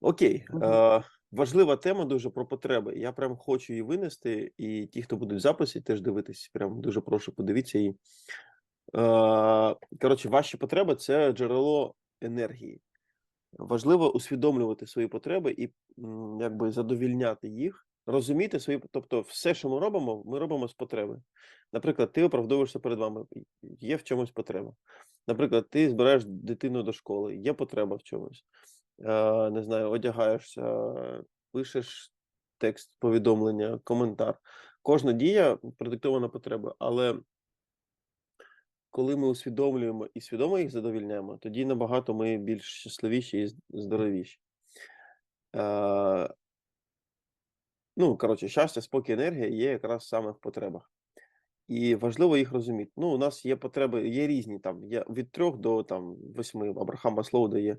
Окей, е, важлива тема дуже про потреби. Я прям хочу її винести, і ті, хто будуть в записі, теж дивитись. Прям дуже прошу, подивіться її. Е, коротше, ваші потреби це джерело енергії. Важливо усвідомлювати свої потреби і якби задовільняти їх, розуміти свої, тобто, все, що ми робимо, ми робимо з потреби. Наприклад, ти оправдовуєшся перед вами, є в чомусь потреба. Наприклад, ти збираєш дитину до школи, є потреба в чомусь. Е, не знаю, одягаєшся, пишеш текст, повідомлення, коментар. Кожна дія продиктована потреба, але коли ми усвідомлюємо і свідомо їх задовільняємо, тоді набагато ми більш щасливіші і здоровіші. Е, ну, коротше, щастя, спокій, енергія є якраз саме в потребах. І важливо їх розуміти. Ну, у нас є потреби, є різні там, є від трьох до там восьми. Абрахам Маслоу дає.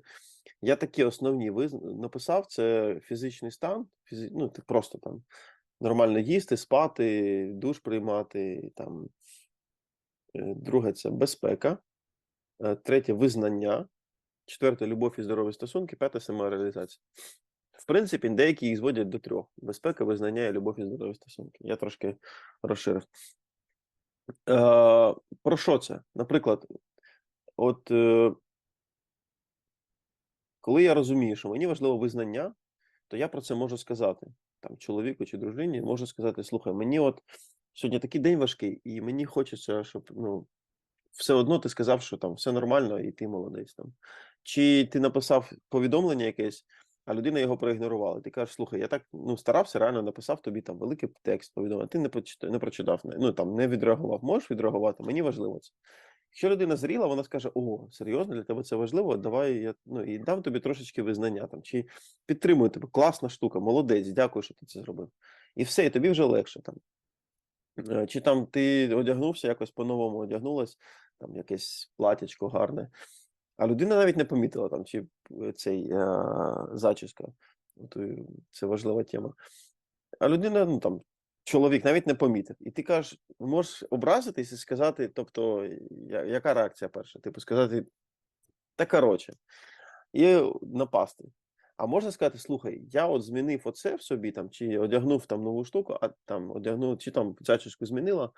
Я такі основні виз... написав: це фізичний стан, фізи... ну, просто там нормально їсти, спати, душ приймати. Там. Е, Друге це безпека. Е, Третє визнання. Четверте любов і здорові стосунки, п'яте самореалізація. В принципі, деякі їх зводять до трьох: безпека, визнання і любов і здорові стосунки. Я трошки розширив. Е, про що це? Наприклад, от е, коли я розумію, що мені важливо визнання, то я про це можу сказати там чоловіку чи дружині, можу сказати: слухай, мені от сьогодні такий день важкий, і мені хочеться, щоб ну, все одно ти сказав, що там все нормально, і ти молодець там. Чи ти написав повідомлення якесь, а людина його проігнорувала. Ти кажеш, слухай, я так ну, старався, реально написав тобі там великий текст повідомлення, ти не прочитав, не прочитав, ну там не відреагував. Можеш відреагувати? Мені важливо це. Якщо людина зріла, вона скаже: О, серйозно, для тебе це важливо, давай я ну, і дам тобі трошечки визнання там, чи підтримую тебе, класна штука, молодець, дякую, що ти це зробив. І все, і тобі вже легше там. Е, Чи там ти одягнувся, якось по-новому одягнулась, там якесь платячко гарне, а людина навіть не помітила там, чи е, цей е, зачіска. Це важлива тема. А людина, ну там, чоловік навіть не помітив. І ти кажеш, можеш образитись і сказати, тобто, яка реакція перша? Типу, сказати, та коротше, і напасти. А можна сказати, слухай, я от змінив оце в собі, там, чи одягнув там нову штуку, а там одягнув, чи там зачіску змінила,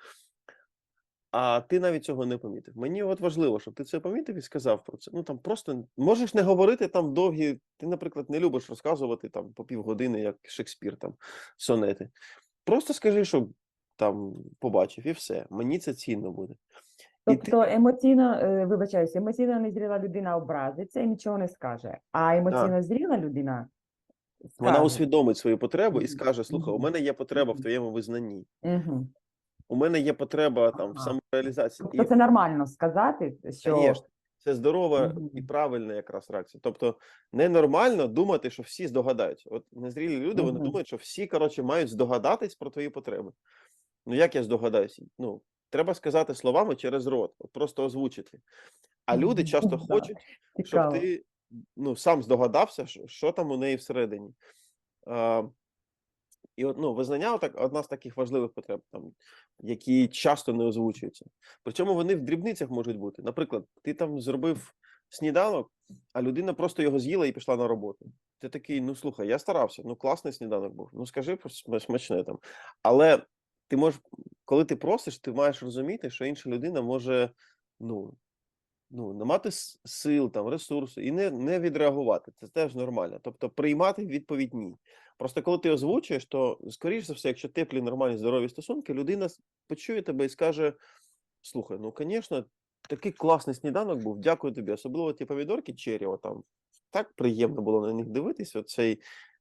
а ти навіть цього не помітив. Мені от важливо, щоб ти це помітив і сказав про це. Ну там просто можеш не говорити там довгі. Ти, наприклад, не любиш розказувати там по півгодини, як Шекспір, там сонети. Просто скажи, що там побачив, і все. Мені це цінно буде. Тобто емоційно, е, вибачаюся, емоційно незріла людина образиться і нічого не скаже. А емоційно зріла людина вона усвідомить свою потребу і скаже: слухай, у мене є потреба в твоєму визнанні. Угу. У мене є потреба там в самореалізації. Тобто це нормально сказати, що Конечно, це здорова і правильна якраз реакція. Тобто ненормально думати, що всі здогадаються. От незрілі люди, вони думають, що всі, коротше, мають здогадатись про твої потреби. Ну як я здогадаюся? Ну, треба сказати словами через рот, от просто озвучити. А люди часто хочуть, щоб ти ну, сам здогадався, що, що там у неї всередині. А, і ну, визнання так, одна з таких важливих потреб, там, які часто не озвучуються. Причому вони в дрібницях можуть бути. Наприклад, ти там зробив сніданок, а людина просто його з'їла і пішла на роботу. Ти такий: ну слухай, я старався, ну класний сніданок був. Ну скажи смачне там. Але ти можеш, коли ти просиш, ти маєш розуміти, що інша людина може ну, ну, не мати сил, там, ресурсу і не, не відреагувати. Це теж нормально. Тобто приймати відповідь ні. Просто коли ти озвучуєш, то скоріш за все, якщо теплі, нормальні, здорові стосунки, людина почує тебе і скаже: слухай, ну звісно, такий класний сніданок був, дякую тобі. Особливо ті помідорки черрі, там так приємно було на них дивитись. Оцей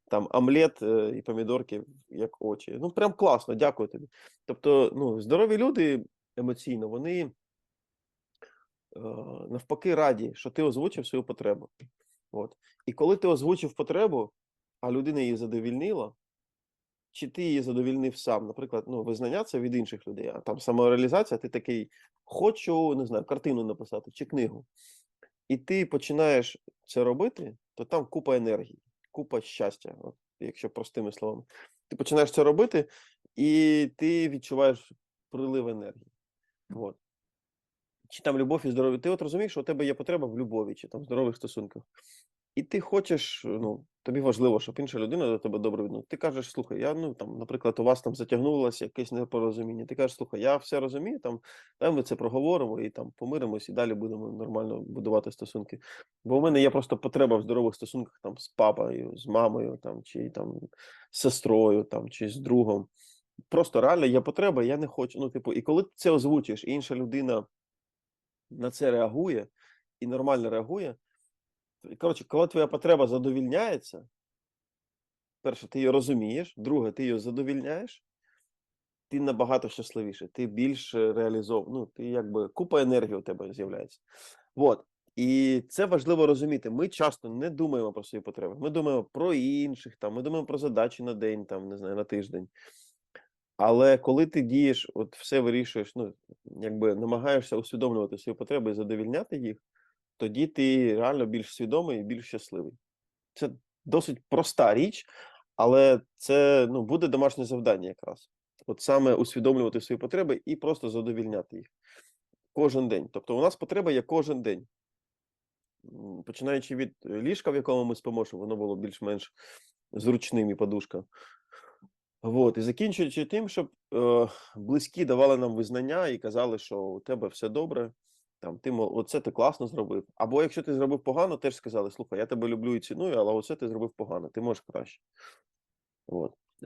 там омлет е, і помідорки, як очі. Ну, прям класно, дякую тобі. Тобто, ну, здорові люди емоційно, вони навпаки раді, що ти озвучив свою потребу. От. І коли ти озвучив потребу, а людина її задовільнила, чи ти її задовільнив сам, наприклад, ну, визнання це від інших людей, а там самореалізація, ти такий, хочу, не знаю, картину написати чи книгу. І ти починаєш це робити, то там купа енергії, купа щастя, от, якщо простими словами. Ти починаєш це робити, і ти відчуваєш прилив енергії. От. Чи там любов і здоров'я. Ти от розумієш, що у тебе є потреба в любові, чи там здорових стосунках. і ти хочеш, ну, тобі важливо, щоб інша людина до тебе добре відносилась. Ти кажеш, слухай, я, ну, там, наприклад, у вас там затягнулося якесь непорозуміння. Ти кажеш, слухай, я все розумію, там, давай ми це проговоримо і там помиримось, і далі будемо нормально будувати стосунки. Бо у мене є просто потреба в здорових стосунках там з папою, з мамою, там, чи там з сестрою, там, чи з другом. Просто реально є потреба, я не хочу. Ну, типу, і коли ти це озвучиш, і інша людина на це реагує і нормально реагує. Коротше, коли твоя потреба задовільняється, перше, ти її розумієш, друге, ти її задовільняєш, ти набагато щасливіше, ти більш реалізов... ну, ти якби купа енергії у тебе з'являється. Вот. І це важливо розуміти. Ми часто не думаємо про свої потреби. Ми думаємо про інших, там, ми думаємо про задачі на день, там, не знаю, на тиждень. Але коли ти дієш, от все вирішуєш, ну, якби намагаєшся усвідомлювати свої потреби і задовільняти їх, тоді ти реально більш свідомий і більш щасливий. Це досить проста річ, але це ну, буде домашнє завдання якраз. От саме усвідомлювати свої потреби і просто задовільняти їх кожен день. Тобто, у нас потреба є кожен день. Починаючи від е, ліжка, в якому ми щоб воно було більш-менш зручним і подушка. Вот, і закінчуючи тим, щоб е, близькі давали нам визнання і казали, що у тебе все добре, там ти оце ти класно зробив. Або якщо ти зробив погано, теж сказали: слухай, я тебе люблю і ціную, але оце ти зробив погано, ти можеш краще. От.